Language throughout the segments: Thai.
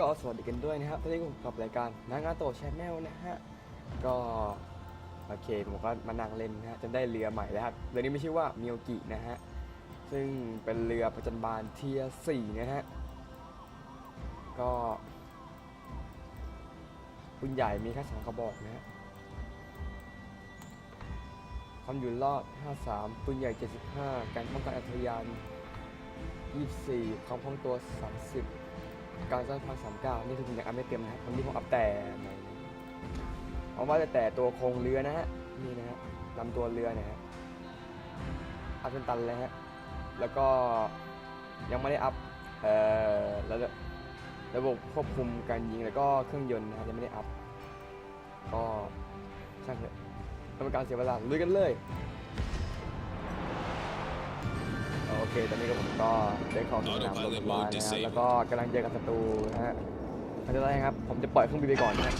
ก็สวัสดีกันด้วยนะครับตอนนี้ผมกับรายการนางาโตชแนลนะฮะ ก็โอเคผมก็มานั่งเล่นนะฮะจนได้เรือใหม่แล้วครับ เรือนี้ไม่ใช่ว่ามิโอกินะฮะ ซึ่งเป็นเรือประจันบานเทียสี่นะฮะ ก็ปืนใหญ่มีแค่สองกระบอกนะฮะความอยู่รอด 53ปืนใหญ่ 75 การป้องกันอัตยาน 24 ความคล่องตัว 30 การสร้างพลัง39นี่คือผมยังอัพไม่เต็มนะครับวันนี้ผมอัพแต่ไหนเอาว่าแต่แต่ตัวโครงเรือนะฮะนี่นะฮะลำตัวเรือนะฮะอัพเป็นตันเลยฮะแล้วก็ยังไม่ได้อัพเอ่อระบบระบบควบคุมการยิงแล้วก็เครื่องยนต์นะฮะยังไม่ได้อัพก็ช่างเถอะทำการเสียเวลาลุยกันเลย เคตอนนี้ก็ผมก็ได้เข้าสู่สนามรบเรียบร้อยนะฮะแล้วก็กำลังเจอกับศัตรูนะฮะอันดับแรกครับ ผมจะปล่อยเครื่องบินไปก่อนนะฮะ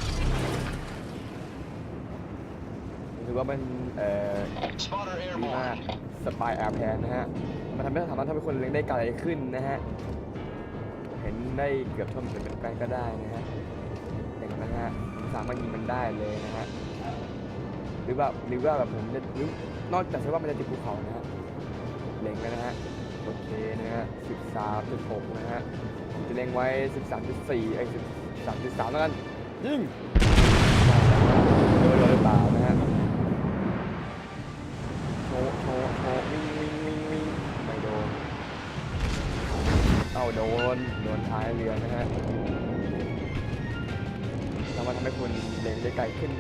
ถือว่าเป็นเอ่อ Spotter ดีมาก airborne. สปายแอร์แพนนะฮะ มันทำให้สามารถทำให้คนเล็งได้ไกลขึ้นนะฮะ เห็นได้เกือบเท่าเหมือนเป็นไกลก็ได้นะฮะเห็นไหมฮะผมสามารถยิงมันได้เลยนะฮะ หรือว่าหรือว่าแบบผมจะหรือนอกจากใช้ว่ามันจะติดภูเขานะฮะ เล็งกันนะฮะ โอเคนะฮะ13.6 นะฮะ ผมจะเล็งไว้ 13.4ไอ้13.3 แล้วกัน ยิงโดนหรือเปล่านะฮะโชว์โชว์โชว์วิ่งวิ่งวิ่งวิ่งไม่โดน เอาโดน โดนท้ายเรือนะฮะสามารถทำให้คุณเล็งได้ไกลขึ้น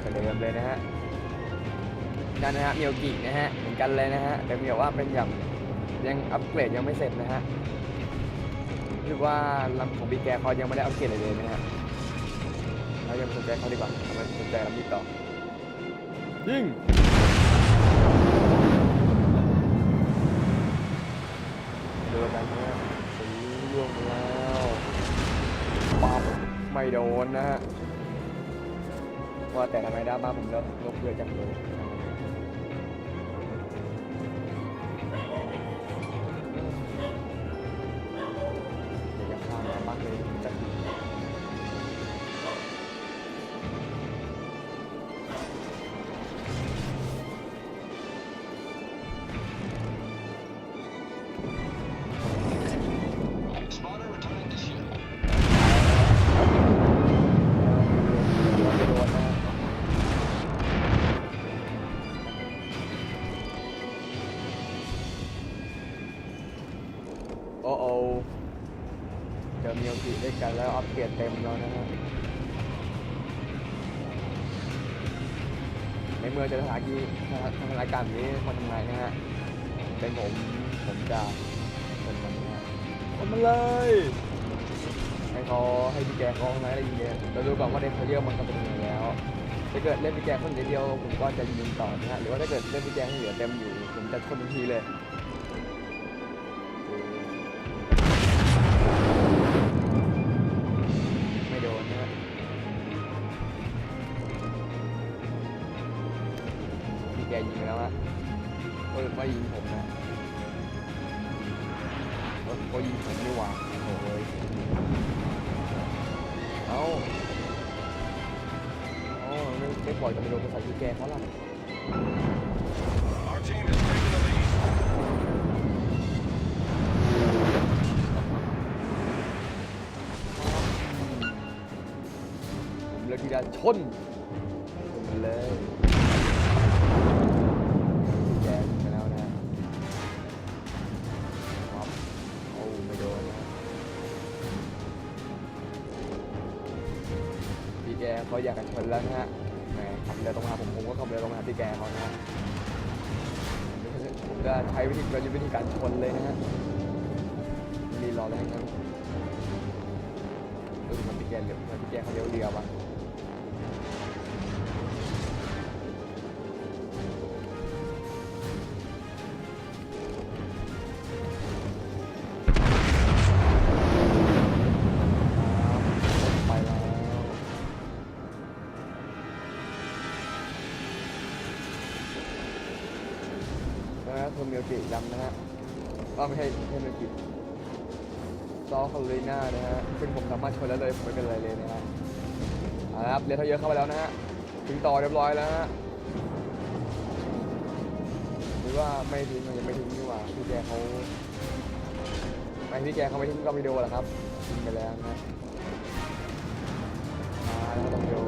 กว่าเดิมเลยนะฮะ นั่นนะฮะเมียวกินะฮะเหมือนกันเลยนะฮะแต่เมียวว่าเป็นอย่างยังอัปเกรดยังไม่เสร็จนะฮะคือว่าลำของบีแกเขายังไม่ได้อัปเกรดเลยเลยนะฮะเรายังสนใจเขาดีกว่าเรามสนใจลำนี้ต่อยิงเดินไปเนี่ยสีล่วงแล้วปั๊บไม่โดนนะฮะว่าแต่ทำไมด้าบ้าผมเลิกลบเยอะจังเลย ข้า อมีโอกิด้วยกันแล้วอัปเกรดเต็มแล้วนะฮะในเมื่อเจอสถานที่สถานการณ์นี้คนทำไงนะฮะเป็นผมผมจะเป็นมันนะฮะคนมาเลยให้เขาให้พี่แกเขาเอาไว้อะไรยิงเนี่ยเราดูก่อนว่าในเทเรียลมันก็เป็นยังไงแล้วถ้าเกิดเล่นพี่แกคนเดียวผมก็จะยิงต่อนะฮะหรือว่าถ้าเกิดเล่นพี่แกให้เหลือเต็มอยู่ผมจะชนทันทีเลย ยิงแล้วอะเออไม่ยิงผมนะเออก็ยิงผมนี่ว่าโอ้ยเอาอ๋อไม่ไม่ปล่อยจะไปโดนกระส่พี่แกเขาล่ะผมเลือกที่จะชนชนเลย เขาอยากกันชนแล้วนะฮะแหมขับเรือตรงมาผมผมก็ขับเรือตรงมาพี่แกเขานะฮะผมก็ใช้วิธีการวิธีการชนเลยนะฮะมีรอแรงครับดูมันพี่แกเรือมันพี่แกเขาเลี้ยวเรือปะ นะโทมิโอกิดำนะฮะก็ไม่ใช่ไม่ใช่โทมิโอกิซอลคารไลนานะฮะ ซึ่งผมสามารถชนแล้วเลยผมไม่เป็นไรเลยนะฮะเอาละครับเรือเทาเยอะเข้าไปแล้วนะฮะ ถึงต่อเรียบร้อยแล้วฮะ หรือว่าไม่ทิ้งยังไม่ทิ้งนี่หว่าพี่แกเขาไม่พี่แกเขาไม่ทิ้งก็วิดีโอแหละครับทิ้งไปแล้วนะมาแล้วก็ต้องเร็ว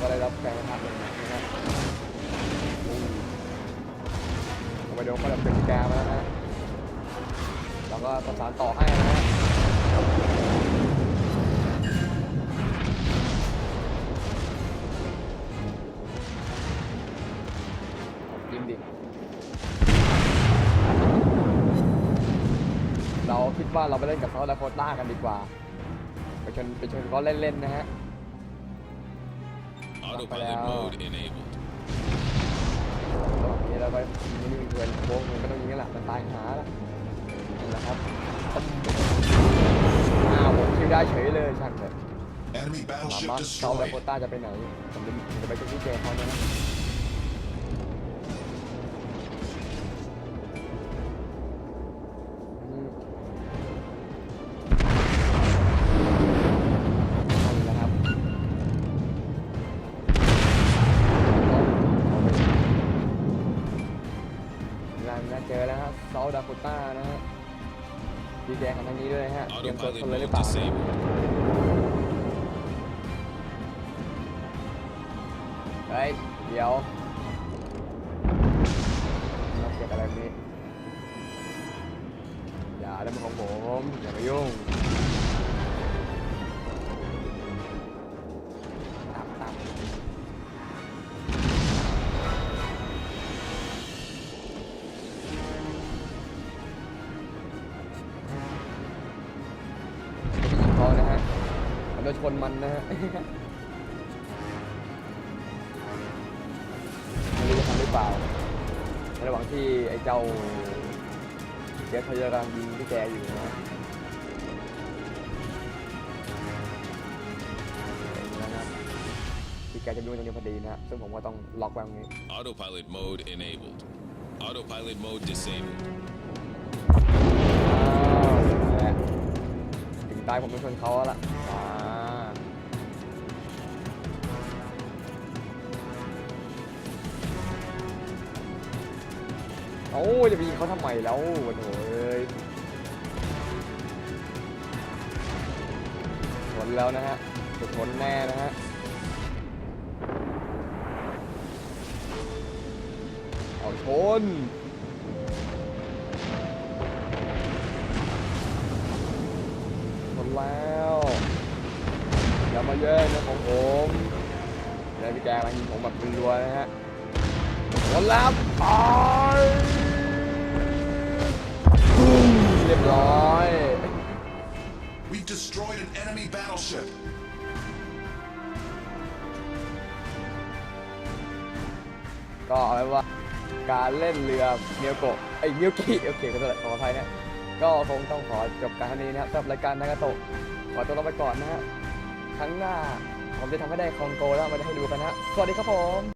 ก็ได้รับแปลงภาพเลยนะครับอืมผมไปโดูเขาแบบเป็นแกมาแล้วนะแล้วก็ประสานต่อให้นะฮะยิงดิเราคิดว่าเราไปเล่นกับเขาแล้วโคต้ากันดีกว่า ไปชนไปชนก็เล่นๆนะฮะ Autopilot mode enabled. ระหว่างนี้เราก็ยิงนี่เพื่อนโค้งมันก็ต้องยิงกันแหละมันตายหาละนี่แหละครับอ้าวผมคิวได้เฉยเลยช่างเถอะ Enemy ถาม battleship ว่าเขาและโค destroyed. ต้าจะไปไหนผมจะผมจะไปชนที่เจเขานะฮะ ต้านะฮะดีแดงกันทางนี้ด้วยนะฮะเตรียมตัว Autopilot คนเลยหรือ mode เปล่า disabled. เฮ้ยเดี๋ยวมาเก็บอะไรแบบนี้อย่าแล้วมันของผมอย่ามายุ่ง จะชนมันนะฮะไม่รู้จะทำหรือเปล่า ในระหว่างที่ไอ้เจ้าเจฟเขาจะกำลังยิงที่แกอยู่นะนะครับที่แกจะดูตรงนี้พอดีนะฮะซึ่งผมก็ต้องล็อกไว้ตรงนี้ Autopilot mode enabled. Autopilot mode disabled. อ้าวนั่นแหละถึงตายผมต้องชนเขาแล้วล่ะ อ่าโอ้ยจะไปยิงเขาทำไมแล้วโอ้โอยชนแล้วนะฮะจะชนแน่นะฮะเอาชนชนแล้วอย่ามาแย่งนะของผมแล้วพี่แกกำลังยิงผมแบบรัวๆนะฮะชนแล้วไป เรียบร้อย We've destroyed an enemy battleship. ก็เอาไว้ว่า การเล่นเรือเมียวโกะไอ้ยเมียวกิโอเคก็เลยขออภัยนะ ก็คงต้องขอจบการเท่านี้นะครับสำหรับรายการนากาโตะขอตัวลาไปก่อนนะฮะครั้งหน้าผมจะทำให้ได้คองโกแล้วมาให้ดูกันนะฮะสวัสดีครับผม